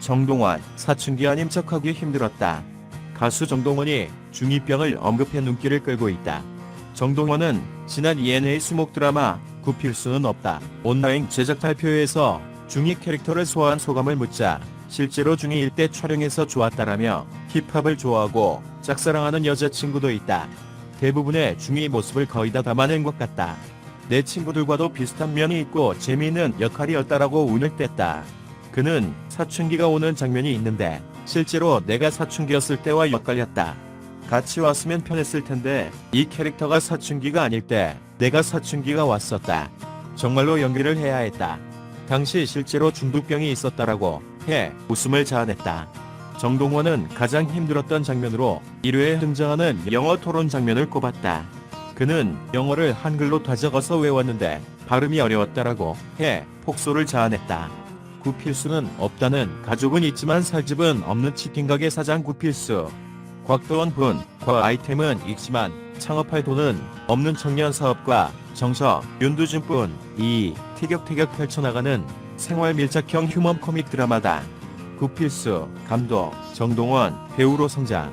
정동원, 사춘기와 임척하기 힘들었다. 가수 정동원이 중2병을 언급해 눈길을 끌고 있다. 정동원은 지난 ENA 수목 드라마 구필수는 없다. 온라인 제작 발표회에서 중2 캐릭터를 소화한 소감을 묻자 실제로 중2일 때 촬영해서 좋았다라며 힙합을 좋아하고 짝사랑하는 여자친구도 있다. 대부분의 중2 모습을 거의 다 담아낸 것 같다. 내 친구들과도 비슷한 면이 있고 재미있는 역할이었다라고 운을 뗐다. 그는 사춘기가 오는 장면이 있는데 실제로 내가 사춘기였을 때와 엇갈렸다. 같이 왔으면 편했을 텐데 이 캐릭터가 사춘기가 아닐 때 내가 사춘기가 왔었다. 정말로 연기를 해야 했다. 당시 실제로 중독병이 있었다라고 해 웃음을 자아냈다. 정동원은 가장 힘들었던 장면으로 1회에 등장하는 영어 토론 장면을 꼽았다. 그는 영어를 한글로 다적어서 외웠는데 발음이 어려웠다라고 해 폭소를 자아냈다. 구필수는 없다는 가족은 있지만 살 집은 없는 치킨가게 사장 구필수. 곽도원 분, 과 아이템은 있지만 창업할 돈은 없는 청년 사업가 정서 윤두준 분, 이 티격태격 펼쳐나가는 생활 밀착형 휴먼 코믹 드라마다. 구필수, 감독, 정동원, 배우로 성장.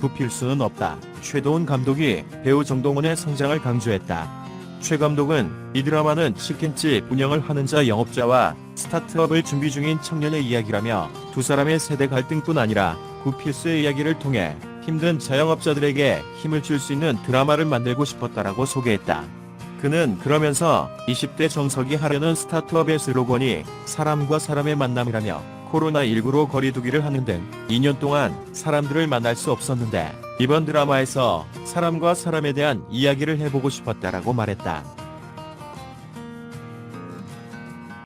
구필수는 없다. 최도훈 감독이 배우 정동원의 성장을 강조했다. 최 감독은 이 드라마는 치킨집 운영을 하는 자 영업자와 스타트업을 준비 중인 청년의 이야기라며 두 사람의 세대 갈등뿐 아니라 구필수의 이야기를 통해 힘든 자영업자들에게 힘을 줄 수 있는 드라마를 만들고 싶었다라고 소개했다. 그는 그러면서 20대 정석이 하려는 스타트업의 슬로건이 사람과 사람의 만남이라며 코로나19로 거리두기를 하는 등 2년 동안 사람들을 만날 수 없었는데 이번 드라마에서 사람과 사람에 대한 이야기를 해보고 싶었다라고 말했다.